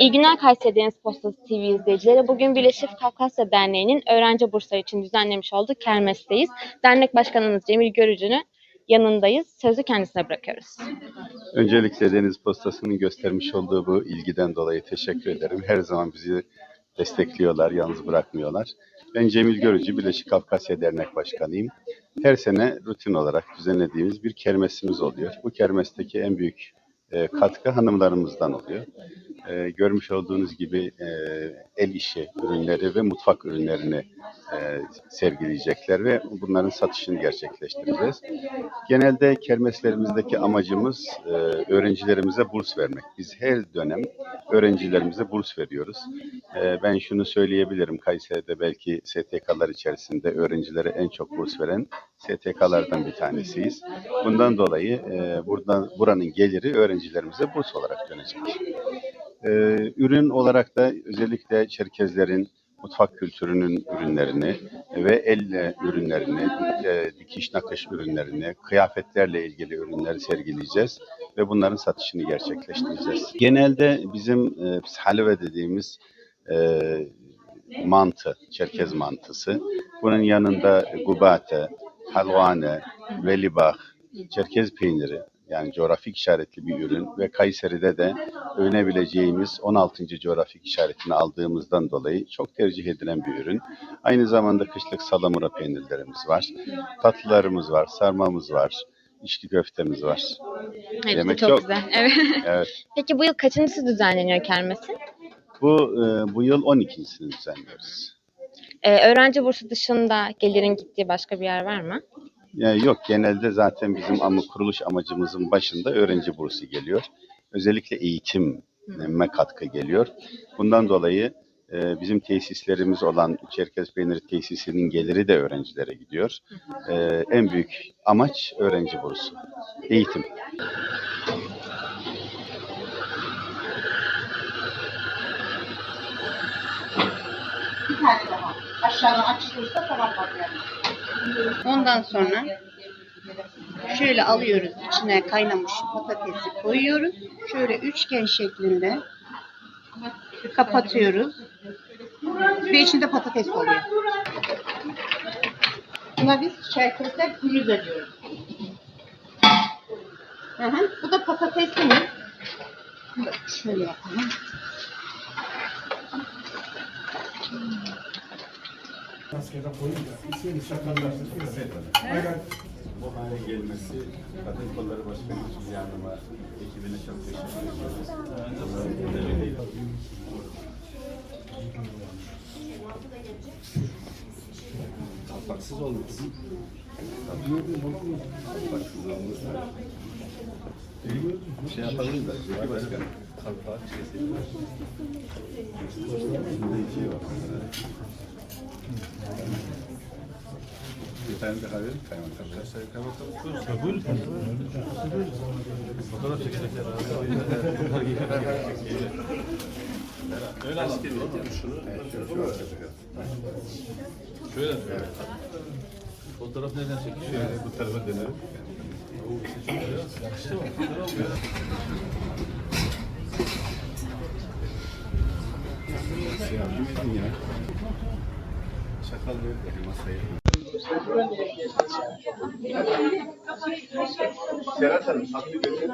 İyi günler Kayseri Deniz Postası TV izleyicileri. Bugün Birleşik Kafkasya Derneği'nin öğrenci bursları için düzenlemiş olduğu kermesteyiz. Dernek Başkanımız Cemil Görücü'nün yanındayız. Sözü kendisine bırakıyoruz. Öncelikle Deniz Postası'nın göstermiş olduğu bu ilgiden dolayı teşekkür ederim. Her zaman bizi destekliyorlar, yalnız bırakmıyorlar. Ben Cemil Görücü, Birleşik Kafkasya Dernek Başkanıyım. Her sene rutin olarak düzenlediğimiz bir kermesimiz oluyor. Bu kermesteki en büyük e, katkı hanımlarımızdan oluyor. E, görmüş olduğunuz gibi e, el işi ürünleri ve mutfak ürünlerini e, sergileyecekler ve bunların satışını gerçekleştireceğiz. Genelde kermeslerimizdeki amacımız e, öğrencilerimize burs vermek. Biz her dönem öğrencilerimize burs veriyoruz. E, ben şunu söyleyebilirim, Kayseri'de belki STK'lar içerisinde öğrencilere en çok burs veren STK'lardan bir tanesiyiz. Bundan dolayı e, buradan buranın geliri öğrencilerimize burs olarak dönecek. E, ürün olarak da özellikle Çerkezlerin mutfak kültürünün ürünlerini ve el e, ürünlerini, e, dikiş nakış ürünlerini, kıyafetlerle ilgili ürünleri sergileyeceğiz ve bunların satışını gerçekleştireceğiz. Genelde bizim e, halve dediğimiz e, mantı, Çerkez mantısı. Bunun yanında gubate, halvane, velibah, Çerkez peyniri yani coğrafik işaretli bir ürün ve Kayseri'de de övünebileceğimiz 16. coğrafik işaretini aldığımızdan dolayı çok tercih edilen bir ürün. Aynı zamanda kışlık salamura peynirlerimiz var. Tatlılarımız var, sarmamız var, içli köftemiz var. Evet, Yemek çok, çok. güzel. Evet. Evet. Peki bu yıl kaçıncısı düzenleniyor kermesin? Bu e, bu yıl 12.sini düzenliyoruz. Ee, öğrenci bursu dışında gelirin gittiği başka bir yer var mı? Yani yok genelde zaten bizim ama kuruluş amacımızın başında öğrenci bursu geliyor. Özellikle eğitime katkı geliyor. Bundan dolayı e, bizim tesislerimiz olan Çerkez Peyniri Tesisi'nin geliri de öğrencilere gidiyor. E, en büyük amaç öğrenci bursu, eğitim. Bir tane daha. Aşağıdan açılırsa tamam bak yani. Ondan sonra şöyle alıyoruz. içine kaynamış patatesi koyuyoruz. Şöyle üçgen şeklinde kapatıyoruz. Ve içinde patates oluyor. Buna biz şerkesler pürüze diyoruz. Hı. Bu da patatesimiz. Şöyle yapalım. Bu hale gelmesi Kadın Kolları Başkanı Hülya Hanım'a, ekibine çok teşekkür ediyoruz. Kapaksız olmasın. Kapaksız olmasın. Şey yapalım da, Zeki Başkan. Kapak şey var. Bir tane daha verin kaymakam. Öyle alalım. Şöyle. Fotoğraf nereden çekiyor? Şöyle bu tarafa dönelim. Yakıştı mı? Yardım edin ya. Bakayım masaya. Serhat Hanım, tatlı götürün.